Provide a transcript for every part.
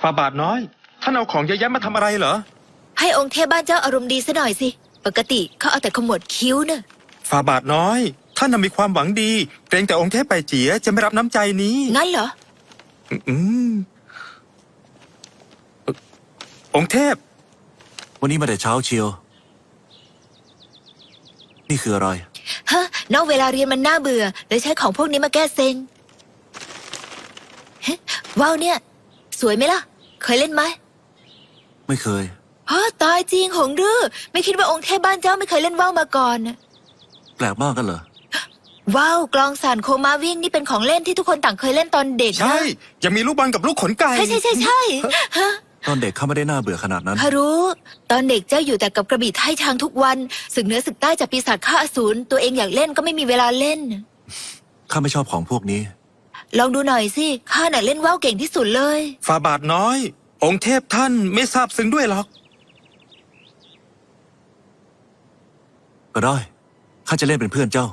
ฟาบาทน้อย ท่านเอาของเยอะแยะมาทำอะไรเหรอ ให้องค์เทพบ้านเจ้าอารมณ์ดีซะหน่อยสิ ปกติเขาเอาแต่ขมวดคิ้วเนอะฟาบาทน้อย ท่านน่ะมีความหวังดี เกรงแต่องค์เทพไปเจียจะไม่รับน้ำใจนี้ งั้นเหรอ อืมเอ่อองค์เทพ วันนี้มาแต่เช้าเชียว นี่คืออะไร ฮะ นอกเวลาเรียนมันน่าเบื่อเลยใช้ของพวกนี้มาแก้เซ็งเฮ้ว้าวเนี่ย สวยไหมล่ะ เคยเล่นไหมไม่เคย ฮะตายจริงหงรือไม่คิดว่าองค์เทพบ้านเจ้าไม่เคยเล่นว่าวมาก่อนน่ะแปลกมากกันเหรอว้าวกลองสานโคมาวิ่งนี่เป็นของเล่นที่ทุกคนต่างเคยเล่นตอนเด็กนะใช่ยังมีลูกบอลกับลูกขนไก่ ใช่ใช่ใช่ใช่ฮะ ตอนเด็กข้าไม่ได้น่าเบื่อขนาดนั้น ข้ารู้ ตอนเด็กเจ้าอยู่แต่กับกระบี่ไทยทางทุกวัน ศึกเหนือศึกใต้จากปีศาจข้าอสูรตัวเองอยากเล่นก็ไม่มีเวลาเล่น ข้าไม่ชอบของพวกนี้ ลองดูหน่อยสิ ข้าน่ะเล่นว่าวเก่งที่สุดเลยฟาบาทน้อย องค์เทพท่านไม่ทราบซึ้งด้วยหรอก ก็ได้ ข้าจะเล่นเป็นเพื่อนเจ้า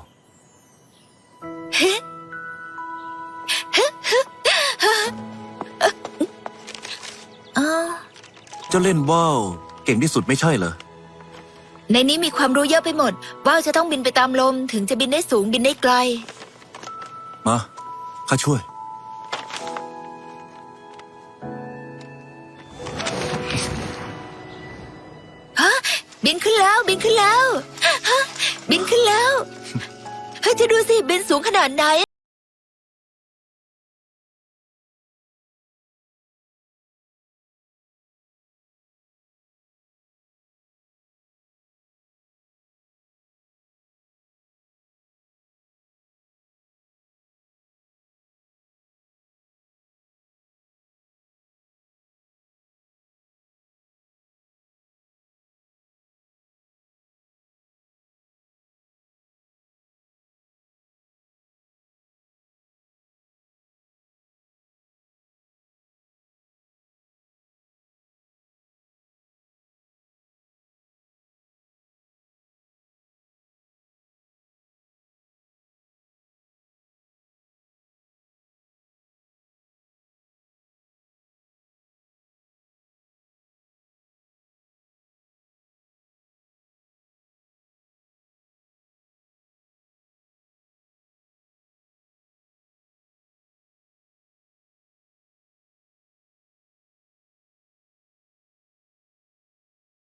อ๋อเจ้าเล่นว่าวเก่งที่สุดไม่ใช่เหรอ ในนี้มีความรู้เยอะไปหมด ว่าวจะต้องบินไปตามลม ถึงจะบินได้สูงบินได้ไกล มา ข้าช่วย ฮะบินขึ้นแล้วบินขึ้นแล้วฮะบินขึ้นแล้วเฮ้ยจะดูสิบินสูงขนาดไหน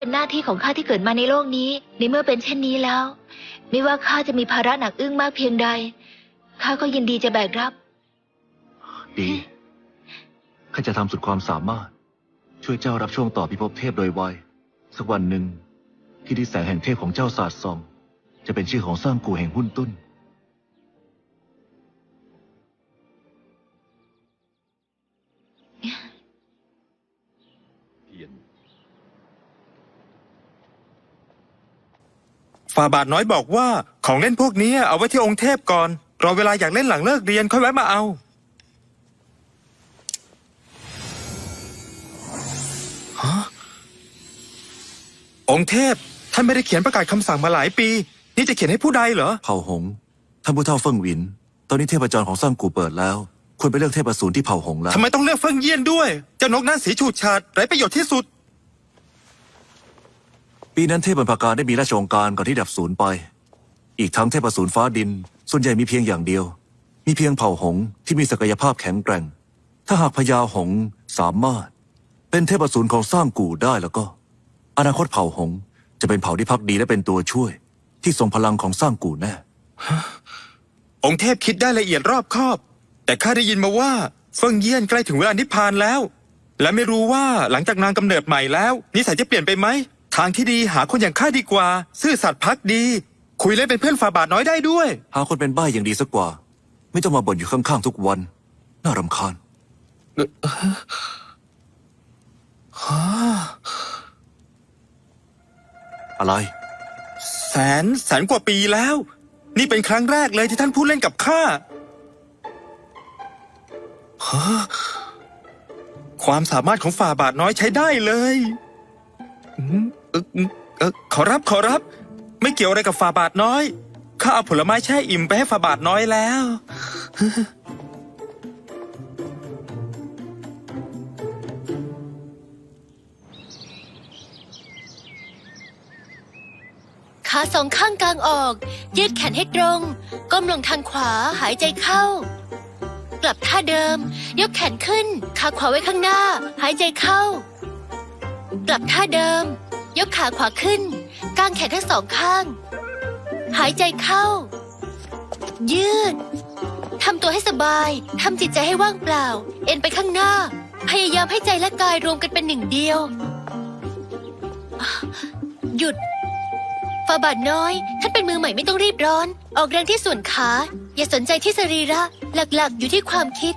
เป็นหน้าที่ของข้าที่เกิดมาในโลกนี้ ในเมื่อเป็นเช่นนี้แล้ว ไม่ว่าข้าจะมีภาระหนักอึ้งมากเพียงใดข้าก็ยินดีจะแบกรับ ดีข้าจะทำสุดความสามารถ ช่วยเจ้ารับช่วงต่อพิภพเทพโดยไวสักวันหนึ่ง ที่ที่แสงแห่งเทพของเจ้าสาดส่อง จะเป็นชื่อของสร้างกูแห่งหุ้นตุ้น ฟาบาทน้อยบอกว่าของเล่นพวกนี้เอาไว้ที่องค์เทพก่อน รอเวลาอยากเล่นหลังเลิกเรียนค่อยแวะมาเอาฮะองค์เทพ ท่านไม่ได้เขียนประกาศคำสั่งมาหลายปี นี่จะเขียนให้ผู้ใดเหรอ เผ่าหงส์ท่านผู้เฒ่าเฟิ่งหวิน ตอนนี้เทพจรของสร้างกูเปิดแล้ว ควรไปเลือกเทพอสูรที่เผ่าหงส์แล้ว ทำไมต้องเลือกเฟิงเยี่ยนด้วย เจ้านกนั่นสีฉูดฉาดไร้ประโยชน์ที่สุด ปีนั้นเทพบรรพการได้มีราชองค์การก่อนที่ดับศูนย์ไป อีกทั้งเทพอสูรฟ้าดิน ส่วนใหญ่มีเพียงอย่างเดียว มีเพียงเผ่าหงที่มีศักยภาพแข็งแกร่ง ถ้าหากพญาหงสามารถ เป็นเทพอสูรของสร้างกูได้แล้วก็ อนาคตเผ่าหงจะเป็นเผ่าที่พักดีและเป็นตัวช่วย ที่ทรงพลังของสร้างกูแน่ องค์เทพคิดได้ละเอียดรอบคอบ แต่ข้าได้ยินมาว่าเฟิงเยี่ยนใกล้ถึงเวลานิพพานแล้ว และไม่รู้ว่าหลังจากนางกำเนิดใหม่แล้ว นิสัยจะเปลี่ยนไปไหมางที่ดีหาคนอย่างข้าดีกว่า ซื่อสัตย์พักดี คุยเล่นเป็นเพื่อนฝาบาทน้อยได้ด้วย หาคนเป็นบ้าอย่างดีสักกว่า ไม่ต้องมาบ่นอยู่ข้างๆทุกวัน น่ารำคาญอะไร แสนแสนกว่าปีแล้ว นี่เป็นครั้งแรกเลยที่ท่านพูดเล่นกับข้าฮะความสามารถของฝ่าบาทน้อยใช้ได้เลยอืม ขอรับขอรับ ไม่เกี่ยวอะไรกับฝาบาทน้อย ข้าเอาผลไม้แช่อิ่มไปให้ฝาบาทน้อยแล้ว ขาสองข้างกลางออก ยืดแขนให้ตรง ก้มลงทางขวาหายใจเข้า กลับท่าเดิม ยกแขนขึ้น ขาขวาไว้ข้างหน้า หายใจเข้า กลับท่าเดิม ยกขาขวาขึ้นกางแขนทั้งสองข้าง หายใจเข้า ยืดทำตัวให้สบายทำจิตใจให้ว่างเปล่า เอ็นไปข้างหน้า พยายามให้ใจและกายรวมกันเป็นหนึ่งเดียว หยุดฝาบาทน้อยท่านเป็นมือใหม่ไม่ต้องรีบร้อน ออกแรงที่ส่วนขา อย่าสนใจที่สรีระ หลักๆ อยู่ที่ความคิด